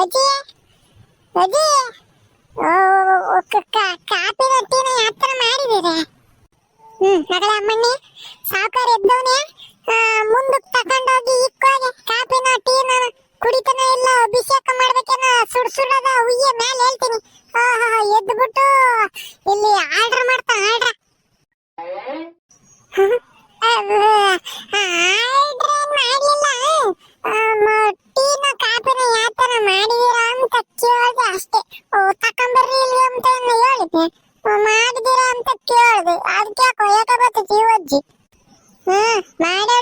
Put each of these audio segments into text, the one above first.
ಅಜ್ಜಿ ಅಜ್ಜಿ ಕಾಪಿ ರೊಟ್ಟಿನ ಯಾವ ಥರ ಮಾಡಿದ್ದೀರಾ? ಹ್ಞೂ ಮಗಳ, ಅಮ್ಮಣ್ಣಿ, ಸಾವುಕಾರ ಎದ್ದವನೇ ಮುಂದಕ್ಕೆ ತಗೊಂಡೋಗಿ ಇಕ್ಕೋಗೆ. ಕಾಪಿನ ಟೀನ ಕುಡಿತನ ಇಲ್ಲ, ಅಭಿಷೇಕ ಮಾಡ್ಬೇಕೇನ ಸುಡ್ ಸುಡದ, ಹುಯ್ಯ ಮೇಲೆ ಹೇಳ್ತೀನಿ. ಎದ್ಬಿಟ್ಟು ಇಲ್ಲಿ ಆರ್ಡ್ರ್ ಮಾಡ್ತಾ, ಆರ್ಡ್ರ. ಮಾಡಿಲ್ಲ. ಟೀನ ಕಾಪಿನ ಯಾತನ ಮಾಡಿದೀರಾ ಅಂತ ಕೇಳಿದೆ ಅಷ್ಟೇ. ಓ, ತಕೊಂಬರ್ರಿ ಇಲ್ಲಿ ಅಂತ ಹೇಳಿದ್ನೆ? ಮಾಡಿದೀರಾ ಅಂತ ಕೇಳಿದೆ. ಅದಕ್ಕೆ ಕೊಯ್ಯಕ ಬರ್ತೈತಿ ಜೀವಜ್ಜಿ. ಹ್ಮ್ ಮಾಡವಳೆ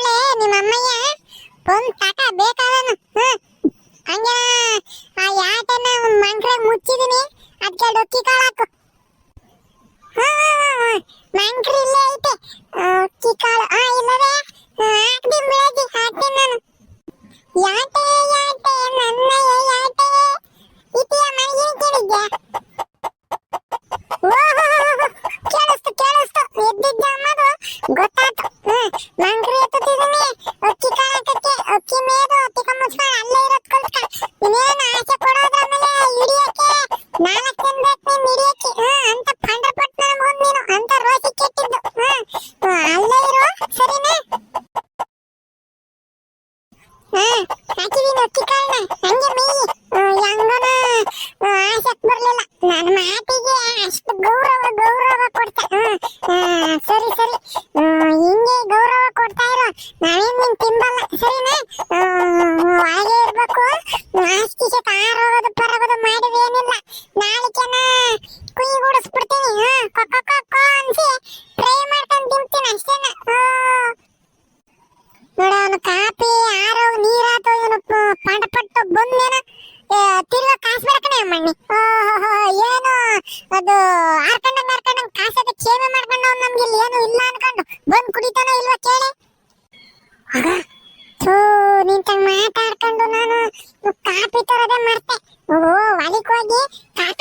உனக்கு எந்த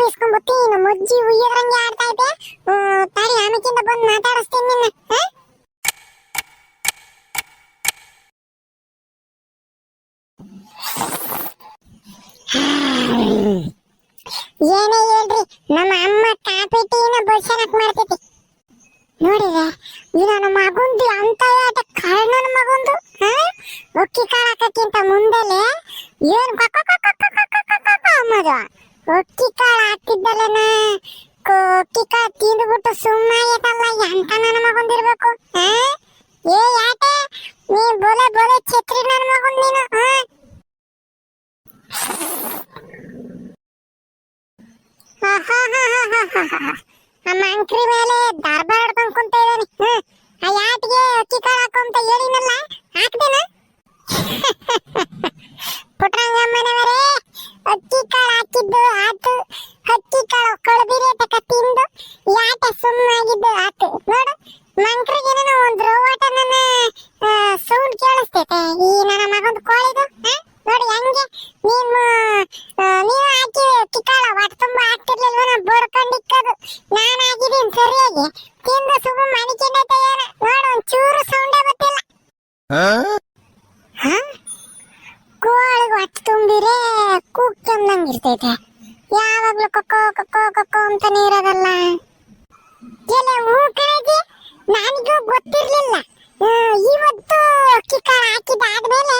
ಕಾಪಿ ಇಸ್ಕೊಂಡ್ಬಿಟ್ಟು ಇನ್ನು ಮುಜ್ಜಿ ಉಯ್ಯದ್ರಂಗೆ ಆಡ್ತಾ ಇದ್ದೆ ತಾರಿ ಆಮೇಕಿಂದ ಬಂದು ಮಾತಾಡಿಸ್ತೀನಿ ನಿನ್ನ ಏನೇ ಹೇಳ್ರಿ ನಮ್ಮ ಅಮ್ಮ ಕಾಪಿ ಟೀನ ಬಡ್ಸನಕ್ ಮಾಡ್ತೈತಿ ನೋಡಿದೆ ಇದು ನನ್ನ ಮಗುಂದು ಅಂತ ಆಟ ಕಾರಣ ಮಗುಂದು ಹಾ ಅಕ್ಕಿ ಕಾಳಕ್ಕಿಂತ ಮುಂದಲೇ ಏನ್ ಕಕ್ಕ ಕಕ್ಕ ಕಕ್ಕ ಕಕ್ಕ ಕಕ್ಕ ಅನ್ನೋದು ಅಕ್ಕಿ ಕಾಳು ಹಾಕ್ತಿದ್ದಲ್ಲನ ಅಕ್ಕಿ ಕಾಳು ತಿಂದ್ಬಿಟ್ಟು ಸುಮ್ಮನಾಗೈತಲ್ಲ ಎಂತ ನನ್ನ ಮಗೊಂದಿರ್ಬೇಕು ಏ, ಯಾಕೆ? ನೀ ಬೋಲೆ ಬೋಲೆ ಛತ್ರಿ ನನ್ನ ಮಗೊಂದ್ ನೀನು ನಮ್ಮ ಅಂಕ್ರಿ ಮೇಲೆ ದರ್ಬಾರ್ ಹಿಡ್ಕೊಂಡ್ ಕುಂತ ಇದ್ದಾನೆ ಯಾಟ್ಗೆ ಯಾಟಿಗೆ ಅಕ್ಕಿ ಕಾಳು ಹಾಕು ಅಂತ ಹೇಳಿನಲ್ಲ ಹಾಕ್ದೇನ? ಪುಟ್ರಂಗಮ್ಮನವರೇ! ಅಕ್ಕಿ ಕಾಳು ಹಾಕಿದ್ದು ಆತು ಅಕ್ಕಿ ಕಾಳು ಕೊಳಬಿರಿ ತಕ ತಿಂದು ಯಾಟ ಸುಮ್ಮನಾಗಿದ್ದು ಆತು. ನೋಡು ಮಂಕ್ರಿಗೇನೋ ಒಂದು ರೋವಾಟ ನನ್ನ ಸೌಂಡ್ ಕೇಳಿಸ್ತೈತೆ. ಈ ನನ್ನ ಮಗಂದು ಕೋಳಿದು ನೋಡಿ ಹೆಂಗೆ ನೀನು ನೀವು ಹಾಕಿ ಟಿಕಾಳ ಹೊಟ್ಟೆ ತುಂಬ ಹಾಕ್ತಿರ್ಲಿಲ್ವ ನಾನು ಬಡ್ಕೊಂಡಿಕ್ಕದು ನಾನು ಆಗಿದ್ದೀನಿ ಸರಿಯಾಗಿ. ತಿಂದು ಸುಮ್ಮ ಮಣಿಕೊಂಡೈತೆ ಏನ ನೋಡು ಒಂದು ಚೂರು ಸೌಂಡೇ ಗೊತ್ತಿಲ್ಲ. ಹಾ? ಕೋಳಿಗೆ ಹೊಟ್ಟೆ ತುಂಬಿರೆ? ಕೂಗ್ತಂದಂಗ್ ಇರ್ತೈತೆ ಯಾವಾಗ್ಲೂ ಕೊಕ್ಕೋ ಕೊಕ್ಕೋ ಕೊಕ್ಕೋ ಅಂತ ಇರೋದಲ್ಲ. ಎಲ್ಲ ಮೂಕರಾಜಿ ನನಗೂ ಗೊತ್ತಿರ್ಲಿಲ್ಲ. ಇವತ್ತು ಅಕ್ಕಿ ಕಾಳು ಹಾಕಿದಾದ್ಮೇಲೆ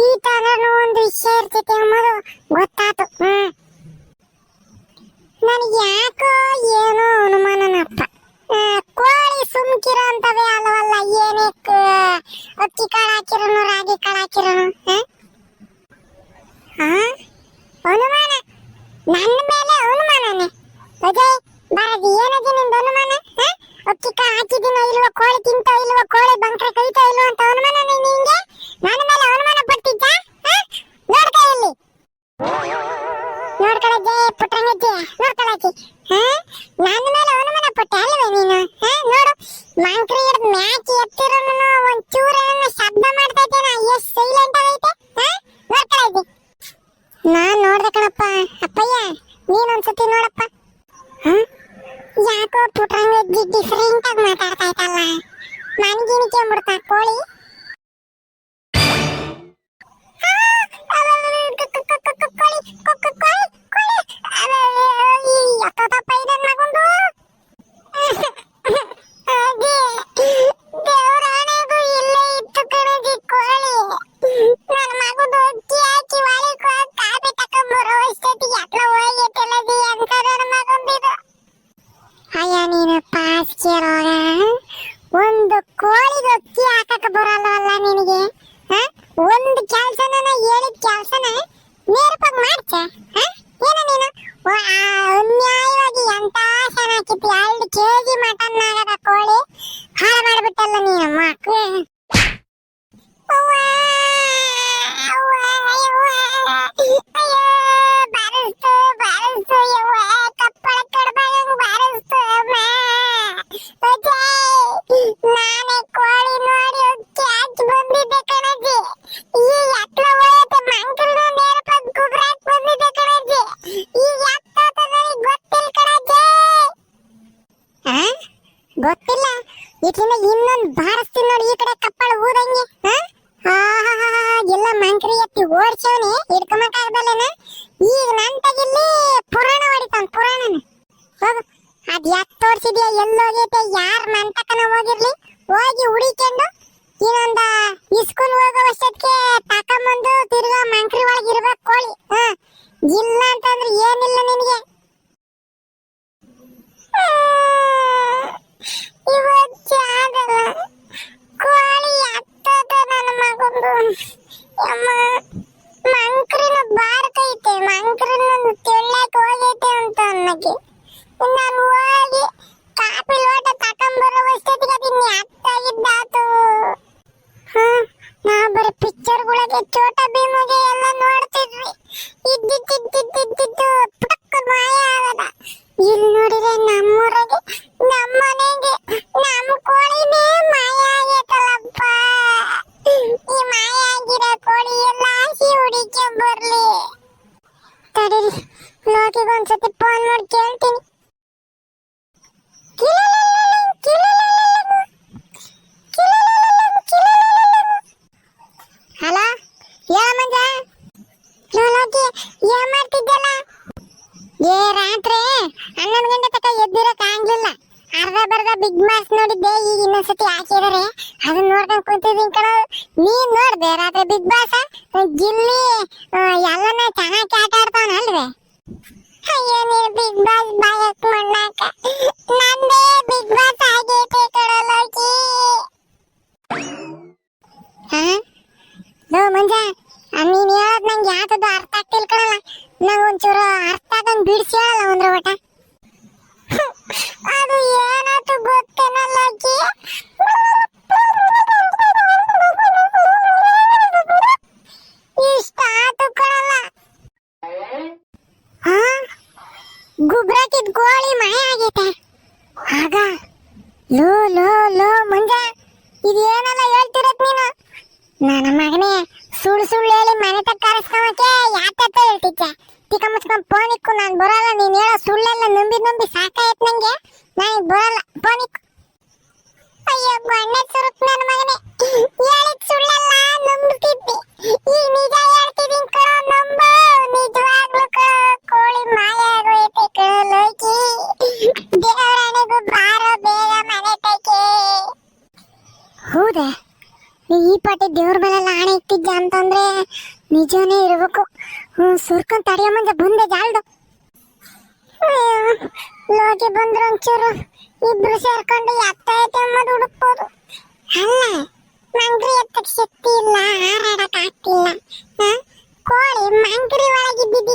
ಈ ತರನು ಒಂದು ವಿಷಯ ಇರ್ತೈತೆ ಅನ್ನೋದು ಗೊತ್ತಾತು. ಹ್ಮ್. ನನಗೆ ಯಾಕೋ ಏನೋ ಅನುಮಾನನಪ್ಪ ಕೋಳಿ ಸುಮ್ಕಿರೋ ಅಂತವೇ ಅಲ್ವಲ್ಲ, ಏನೇ ಅಕ್ಕಿ ಕಾಳು ಹಾಕಿರೋನು, ರಾಗಿ ಕಾಳು ಹಾಕಿರೋನು ಹ? ಅನುಮಾನ. ನನ್ನ ಮೇಲೆ ಅನುಮಾನನೆ? ಅಜಯ್, ಬರದಿ. ಏನದು ನಿಂದ ಅನುಮಾನ? ಅಕ್ಕಿಕ ಹಾಕಿದಿನ ಇಲ್ವ ಕೋಳಿ ತಿಂತ ಇಲ್ವ ಕೋಳಿ ಬಂಕ್ರೆ ಕೈತ ಇಲ್ವ ಅಂತ ಅನುಮಾನ ನಿಂಗೆ? ನನ್ನ ಮೇಲೆ ಅನುಮಾನ ಪಟ್ಟಿದ್ದ ನೋಡ್ಕ ಇಲ್ಲಿ. ನೋಡ್ಕೊಳಜ್ಜೆ ಪುಟ್ರಂಗಜ್ಜೆ ನೋಡ್ಕೊಳಜ್ಜಿ ಹ? ನನ್ನ ಮೇಲೆ ಅನುಮಾನ ಪಟ್ಟೆ ಅಲ್ವೇ ನೀನು? ನೋಡು. ಮಂಕ್ರಿ ಹಿಡ್ದು ಮ್ಯಾಚ್ ಎತ್ತಿರೋನು ಒಂದ್ ಕಣಪ್ಪ ಆಗಿತ್ತಲ್ಲದಿ ಅಂತದವ್ರ ಮಗೊಂಬಿದು ಅಯ್ಯ, ನೀನು ಪಾಸ್ ರೋಗ ಒಂದು ಕೋಳಿ ಅಕ್ಕಿ ಹಾಕಕ ಬರಲ್ಲವಲ್ಲ ನಿನಗೆ? ಒಂದು ಕೆಲಸನ ಹೇಳಿದ ಕೆಲಸನ ನೇರಪಾಗಿ ಮಾಡ್ಚ? ಏನ ನೀನು? ಅನ್ಯಾಯವಾಗಿ ಎಂತ ಚೆನ್ನಾಗಿತ್ತು ಎರಡು ಕೆ ಜಿ ಮಟನ್ ಆಗದ ಕೋಳಿ? ಹಾಳು ಮಾಡಿಬಿಟ್ಟಲ್ಲ ನೀನು ಮಕ್ಕಳು ಇದರಿಂದ ಇನ್ನೊಂದು ಬಾರಿಸ್ತೀನಿ ನೋಡಿ ಈ ಕಡೆ ಕಪ್ಪಳ ಊದಂಗೆ ಎಲ್ಲ ಮಂಕ್ರಿ ಎತ್ತಿ ಓಡ್ಸವನಿ ಹಿಡ್ಕೊಂಬಕ್ಕಾಗ್ದಲ್ಲೇನ ಈಗ ನನ್ ತಗಿಲ್ಲಿ ಪುರಾಣ ಹೊಡಿತಾನ, ಪುರಾಣನ. ಹೋಗು. ಅದ್ ಯಾಕೆ ತೋರ್ಸಿದ್ಯಾ ಎಲ್ಲೋಗೈತೆ ಯಾರ್ ಮಂತಕನ ತಕನ ಹೋಗಿರ್ಲಿ? ಹೋಗಿ ಹುಡಿಕೊಂಡು ಇನ್ನೊಂದ ಇಸ್ಕೂಲ್ ಹೋಗೋ ವರ್ಷಕ್ಕೆ ತಕೊಂಬಂದು ತಿರ್ಗಾ ಮಂಕ್ರಿ ಒಳಗೆ ಇರ್ಬೇಕು ಕೋಳಿ, ಹಾ? ಇಲ್ಲ ಅಂತಂದ್ರೆ ಏನಿಲ್ಲ ನಿನಗೆ. ಪಿಕ್ಚರ್ಗಳಿಗೆ ಚೋಟ ಭೀಮಗೆ ಎಲ್ಲ ನೋಡ್ತಿದ್ವಿ. ಇದ್ದಿದ್ದಿದ್ದಿದ್ದಿದ್ದು ಪುಟಕ್ಕ ಮಾಯ ಆಗದ ಇಲ್ಲಿ ನೋಡಿದ್ರೆ ನಮ್ಮ ಮನೆಗೆ ನಮ್ಮ ಕೋಳಿನೇ ಮಾಯ ಆಗೈತಲ್ಲಪ್ಪ. ಈ ಮಾಯ ಆಗಿರೋ ಕೋಳಿ ಎಲ್ಲ ಹಸಿ ಹುಡಿಕೆ ಬರ್ಲಿ. ತಡೀರಿ ಲೋಕಿಗೆ ಒಂದ್ಸತಿ ಫೋನ್ ಮಾಡಿ ಕೇಳ್ತೀನಿ. ಕಿಲಲಲಲ, ಕಿಲಲಲಲ, ಲೋಲೋಕಿ ಏನ್ ಮಾಡ್ತಿದ್ದಲ್ಲ ಏ, ರಾತ್ರಿ ಹನ್ನೊಂದು ಗಂಟೆ ತಕ ಎದ್ದಿರಕ್ ಆಗ್ಲಿಲ್ಲ. ಅರ್ಧ ಬರ್ಧ ಬಿಗ್ ಬಾಸ್ ನೋಡಿದ್ದೆ, ಈಗ ಇನ್ನೊಂದ್ಸತಿ ಹಾಕಿದಾರೆ. ಅದನ್ನ ನೋಡ್ಕೊಂಡ್ ಕುಂತಿದ್ದೀನಿ ಕಣ. ನೀನ್ ನೋಡ್ದೆ ರಾತ್ರಿ ಬಿಗ್ ಬಾಸ್ ಗಿಲ್ಲಿ ಎಲ್ಲನ ಚೆನ್ನಾಗಿ ಆಟ ಆಡ್ತಾವನಲ್ವೇ ಅಯ್ಯೋ, ನೀನು ಬಿಗ್ ಬಾಸ್ ಬಾಯಕ್ ಮಣ್ಣಾಕ. ನಂದೇ ಬಿಗ್ ಬಾಸ್ ಆಗೈತೆ ಕಡಲೋಕಿ ಹಾ? ಲೋ ಮಂಜ ನೀನ್ ಹೇಳದ್ ನಂಗೆ ಯಾವ್ದದು ಅರ್ಥ ಆಗ್ತಿಲ್ ಕಣಲ್ಲ. ನಂಗೆ ಒಂಚೂರು ಅರ್ಥ ಆಗಂಗ್ ಬಿಡಿಸಿ ಹೇಳಲ್ಲ ಒಂದ್ರ ಒಟ ಅದು ಏನಾಯ್ತು ಗೊತ್ತೇನಲ್ಲಕ್ಕಿ ಇಷ್ಟ ಆತು ಕಣಲ್ಲ. ಗುಬ್ರಾಕಿದ್ ಗೋಳಿ ಮಾಯ ಆಗೈತೆ. ಆಗ, ಲೋ ಲೋ ಲೋ ಮಂಜ, ಇದೇನಲ್ಲ ಹೇಳ್ತಿರತ್ ನೀನು? ನನ್ನ ಮಗನೇ ಸುಳ್ಳು ಸುಳ್ಳು ಹೇಳಿ ಮನೆ ತಕ್ಕ ಕರೆಸ್ಕೊಳಕ್ಕೆ ಯಾತ ಹೇಳ್ತಿದ್ದೆ ತಿಕ್ಕ ಮುಚ್ಕೊಂಡ್ ಫೋನ್ ಇಕ್ಕು, ನಾನು ಬರಲ್ಲ, ನೀನು ಹೇಳೋ ಸುಳ್ಳೆಲ್ಲ ನಂಬಿ ನಂಬಿ ಸಾಕಾಯ್ತು ನಂಗೆ. ನಾನು ಬರಲ್ಲ ಫೋನ್ ಇಕ್ಕು. ಅಯ್ಯೋ ಬಣ್ಣೆ ಸುರುಕ್ ನನ್ನ ಮಗನೇ. ಈ ಪಾಟಿ ದೇವ್ರ ಮೇಲೆಲ್ಲ ಆಣೆ ಇಟ್ಟಿದ್ದ ಅಂತಂದ್ರೆ ನಿಜನೇ ಇರಬೇಕು. ಹ್ಮ್ ಸುರ್ಕೊಂಡ್ ತಡೆಯೋ ಮುಂದೆ ಬಂದೆ ಜಾಲ್ದು ಲೋಕೆ ಬಂದ್ರು ಒಂಚೂರು ಇಬ್ರು ಸೇರ್ಕೊಂಡು ಎತ್ತ ಐತೆ ಹುಡುಕ್ಬೋದು. ಅಲ್ಲ, ಮಂಗ್ರಿ ಎತ್ತಕ್ ಶಕ್ತಿ ಇಲ್ಲ, ಹಾರಾಡಕ್ ಆಗ್ತಿಲ್ಲ. ಕೋಳಿ ಮಂಗ್ರಿ ಏನಾಗಿರ್ಬೇಕು